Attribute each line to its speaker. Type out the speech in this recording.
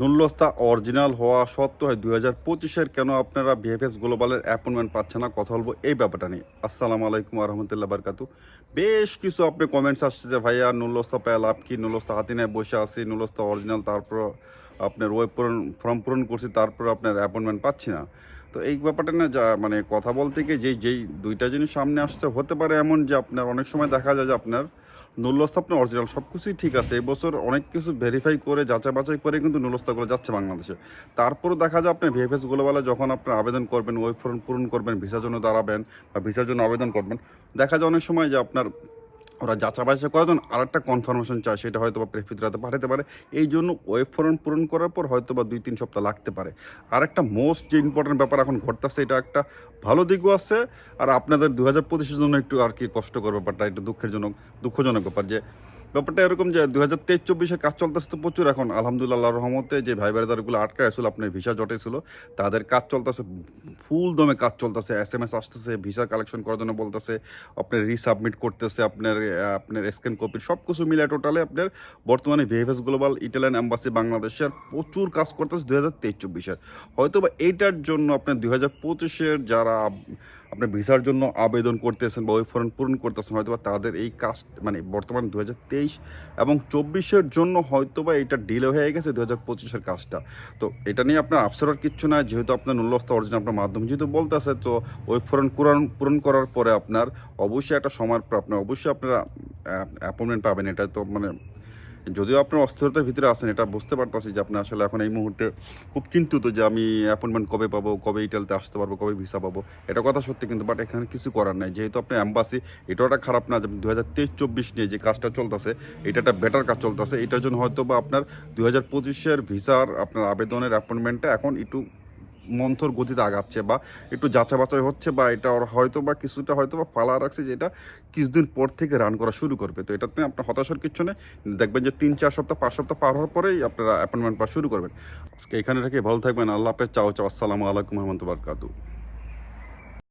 Speaker 1: নুল্লস্তা original হওয়া সত্ত্বেও দুই হাজার পঁচিশের কেন আপনারা ভিএফএস গ্লোবালের অ্যাপয়েন্টমেন্ট পাচ্ছেন না? কথা বলব এই ব্যাপারটা নিয়ে। আসসালামু আলাইকুম রহমতুল্লাহ বারকাতু বেশ কিছু আপনি কমেন্টস আসছে যে, ভাইয়া নুল্লস্তা পায় লাভ কি? নুল্লস্তা হাতি নেয় বসে আসি নুল্লস্তা অরিজিনাল তারপর আপনার ওয়েব পূরণ ফর্ম পূরণ করছি, তারপর আপনার অ্যাপয়েন্টমেন্ট পাচ্ছি না। তো এই ব্যাপারটা না যা মানে কথা বলতে গিয়ে যেই যেই দুইটা জিনিস সামনে আসতে হতে পারে এমন যে আপনার অনেক সময় দেখা যায় যে আপনার নুল্লস্তা আপনার অরিজিনাল সব কিছুই ঠিক আছে। এবছর অনেক কিছু ভেরিফাই করে, যাচাই বাছাই করে কিন্তু নুল্লস্তাগুলো যাচ্ছে বাংলাদেশে। তারপরও দেখা যায় আপনি ভিএফএস গ্লোবালে যখন আপনার আবেদন করবেন ওয়েব ফর্ম পূরণ করবেন, ভিসার জন্য দাঁড়াবেন বা ভিসার জন্য আবেদন করবেন, দেখা যায় অনেক সময় যে আপনার ওরা যাচা বাছাই করার জন্য আর একটা কনফার্মেশন চায়, সেটা হয়তো বা প্রেফিতরাতে পাঠাতে পারে। এই জন্য ওয়েব ফর্ম পূরণ করার পর হয়তো বা দুই তিন সপ্তাহ লাগতে পারে। আর একটা মোস্ট যে ইম্পর্টেন্ট ব্যাপার এখন ঘটতে আসছে এটা একটা ভালো দিকও আছে, আর আপনাদের দু হাজার পঁচিশের জন্য একটু আর কি কষ্টকর ব্যাপারটা, একটু দুঃখের জন্য দুঃখজনক ব্যাপার যে ব্যাপারটা এরকম যে দু হাজার তেইশ চব্বিশে কাজ চলতেছে তো প্রচুর এখন। আলহামদুলিল্লাহ, রহমতে যে ভাই বেড়াদারগুলো আটকায় ছিল আপনার ভিসা জটেছিল, তাদের কাজ চলতেছে, ফুল দমে কাজ চলতেছে এস এম এস আসতেছে, ভিসা কালেকশন করার জন্য বলতেছে, আপনার রিসাবমিট করতেছে, আপনার আপনার স্ক্যান কপি সব কিছু মিলে টোটালে আপনার বর্তমানে ভিএফএস গ্লোবাল ইটালিয়ান অ্যাম্বাসি বাংলাদেশের প্রচুর কাজ করতেছে দু হাজার তেইশ চব্বিশের। হয়তো বা এইটার জন্য আপনার দুই হাজার পঁচিশের যারা আপনার ভিসার জন্য আবেদন করতেছেন বা ওই ফর্ম পূরণ করতেছেন হয়তো বা তাদের এই কাজ মানে বর্তমান দু হাজার তেইশ এবং চব্বিশের জন্য হয়তো বা এটা ডিলে হয়ে গেছে দু হাজার পঁচিশের কাজটা। তো এটা নিয়ে আপনার আফসরার কিচ্ছু না যেহেতু আপনার নুল্লস্তা অর্জন আপনার মাধ্যমে যেহেতু বলতেছে, তো ওই ফর্ম পূরণ পূরণ করার পরে আপনার অবশ্যই একটা সময় আপনার অবশ্যই আপনারা অ্যাপয়েন্টমেন্ট পাবেন। এটা তো মানে যদিও আপনার অস্থিরতার ভিতরে আছেন, এটা বুঝতে পারতেছি যে আপনি আসলে এখন এই মুহূর্তে খুব চিন্তিত যে আমি অ্যাপয়েন্টমেন্ট কবে পাবো, কবে ইটালিতে আসতে পারব, কবে ভিসা পাবো। এটা কথা সত্যি কিন্তু বাট এখানে কিছু করার নাই। যেহেতু আপনি অ্যাম্বাসি এটাও একটা খারাপ না দু হাজার তেইশ চব্বিশ নিয়ে যে কাজটা চলতেছে, এটা একটা বেটার কাজ চলতেছে। এটার জন্য হয়তো বা আপনার দু হাজার পঁচিশের ভিসার আপনার আবেদনের অ্যাপয়েন্টমেন্টটা এখন একটু মন্থর গতিতে আগাচ্ছে বা একটু যাচা বাছাই হচ্ছে বা এটা ওর হয়তো বা কিছুটা হয়তো বা ফালা রাখছে যে এটা কিছুদিন পর থেকে রান করা শুরু করবে। তো এটাতে আপনার হতাশার কিছু নেই। দেখবেন যে তিন, চার সপ্তাহ, পাঁচ সপ্তাহ পার হওয়ার পরেই আপনারা অ্যাপয়েন্টমেন্ট পাওয়া শুরু করবেন। আজকে এখানে রেখে ভালো থাকবেন। আল্লাহ হাফেজ। চাও চাও। আসসালামু আলাইকুম রহমতুল্লাহ বারকাতু